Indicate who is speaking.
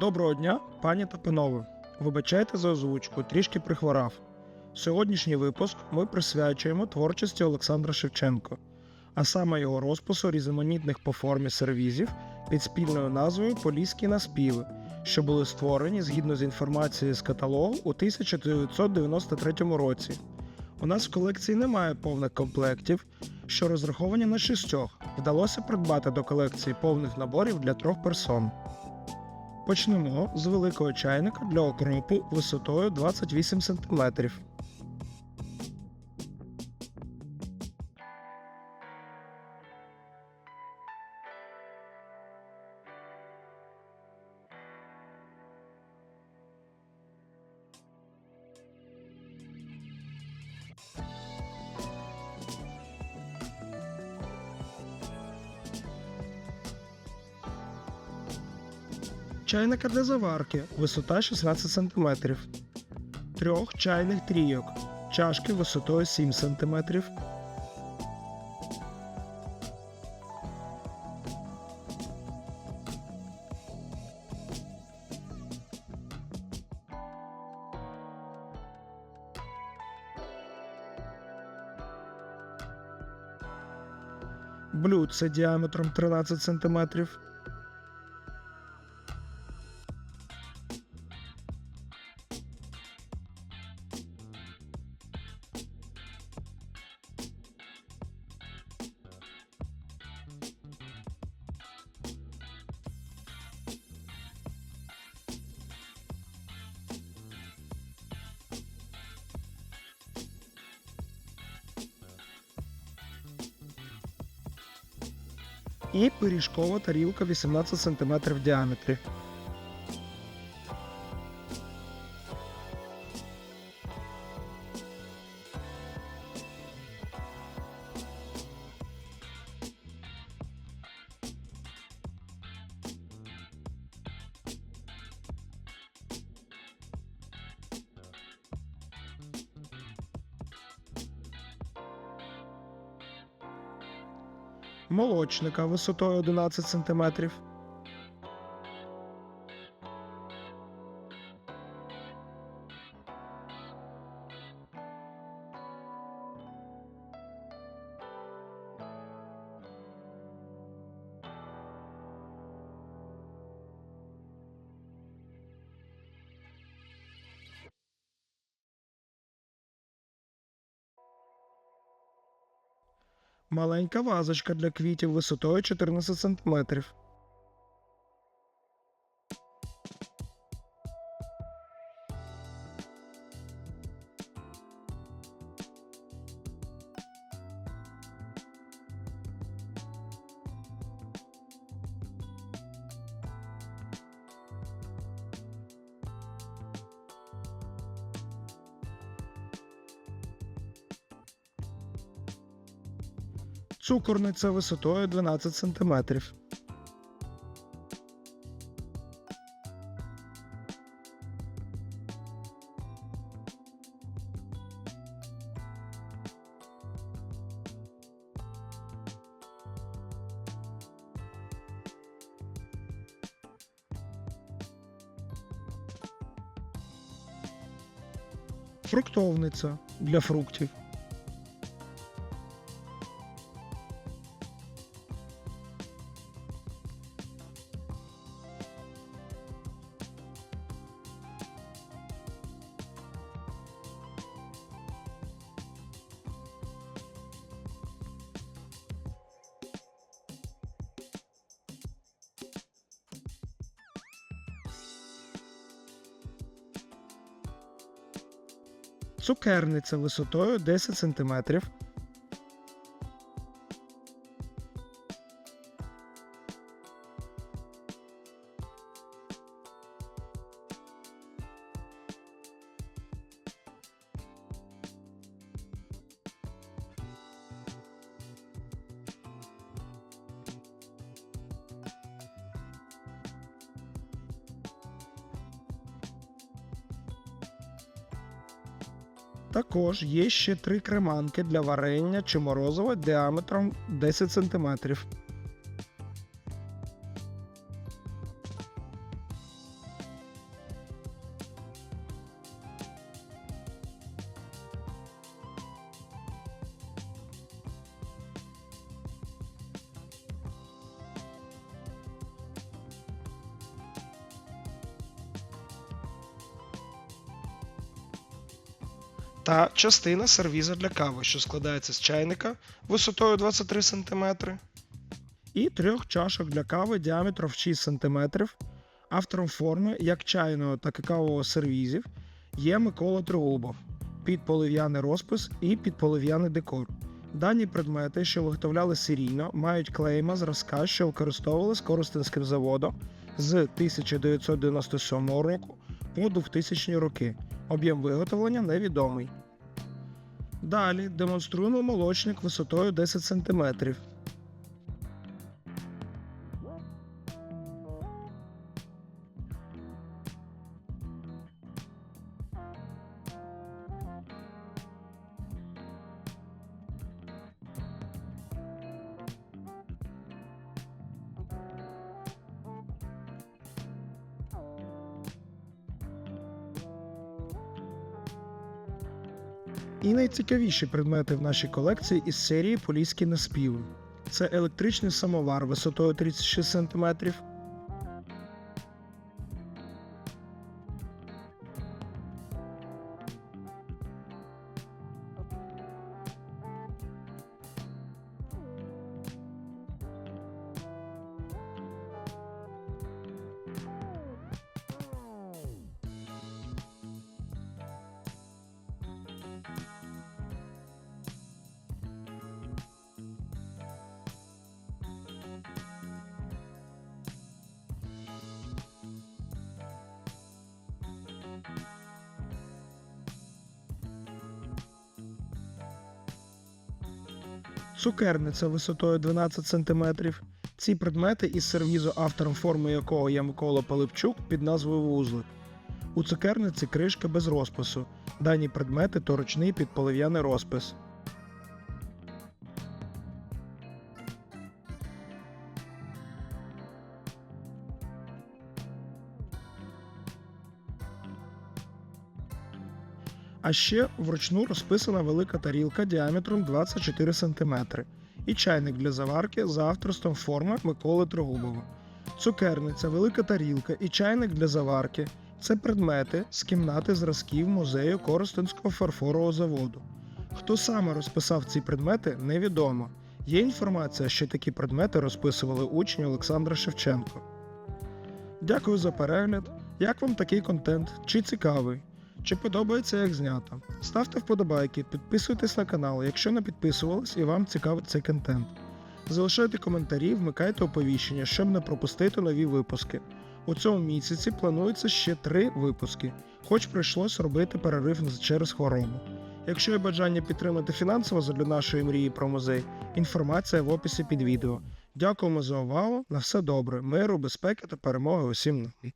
Speaker 1: Доброго дня, пані та панове. Вибачайте за озвучку, трішки прихворав. Сьогоднішній випуск ми присвячуємо творчості Олександра Шевченко, а саме його розпису різноманітних по формі сервізів під спільною назвою Поліські наспіви, що були створені згідно з інформацією з каталогу у 1993 році. У нас в колекції немає повних комплектів, що розраховані на шістьох. Вдалося придбати до колекції повних наборів для трьох персон. Почнемо з великого чайника для окропу висотою 28 см. Чайника для заварки висота 16 см. Трьох чайних трійок. Чашки висотою 7 см. Блюдце діаметром 13 см. І пиріжкова тарілка 18 см в діаметрі. Молочника висотою 11 см. Маленька вазочка для квітів висотою 14 см. Цукорниця висотою 12 см. Фруктовниця для фруктів. Цукерниця висотою 10 см. Також є ще три креманки для варення чи морозива діаметром 10 см. Та частина сервіза для кави, що складається з чайника висотою 23 см і трьох чашок для кави діаметром в 6 см. Автором форми як чайного, так і кавового сервізів є Микола Тригубов під полив'яний розпис і під полив'яний декор. Дані предмети, що виготовляли серійно, мають клейма зразка, що використовували з Коростенським заводом з 1997 року по 2000 роки. Об'єм виготовлення невідомий. Далі демонструємо молочник висотою 10 см. І найцікавіші предмети в нашій колекції із серії Поліські наспіви. Це електричний самовар висотою 36 см, цукерниця висотою 12 см. Ці предмети із сервізу, автором форми якого є Микола Пилипчук під назвою вузлик. У цукерниці кришка без розпису. Дані предмети то ручний підполив'яний розпис. А ще вручну розписана велика тарілка діаметром 24 см і чайник для заварки за авторством форми Миколи Трогубова. Цукерниця, велика тарілка і чайник для заварки це предмети з кімнати зразків музею Коростенського фарфорового заводу. Хто саме розписав ці предмети, невідомо. Є інформація, що такі предмети розписували учні Олександра Шевченко. Дякую за перегляд. Як вам такий контент? Чи цікавий? Чи подобається як знято? Ставте вподобайки, підписуйтесь на канал, якщо не підписувались і вам цікавий цей контент. Залишайте коментарі, вмикайте оповіщення, щоб не пропустити нові випуски. У цьому місяці планується ще три випуски, хоч прийшлось робити перерив через хворобу. Якщо є бажання підтримати фінансово задля нашої мрії про музей, інформація в описі під відео. Дякуємо за увагу. На все добре, миру, безпеки та перемоги усім нам.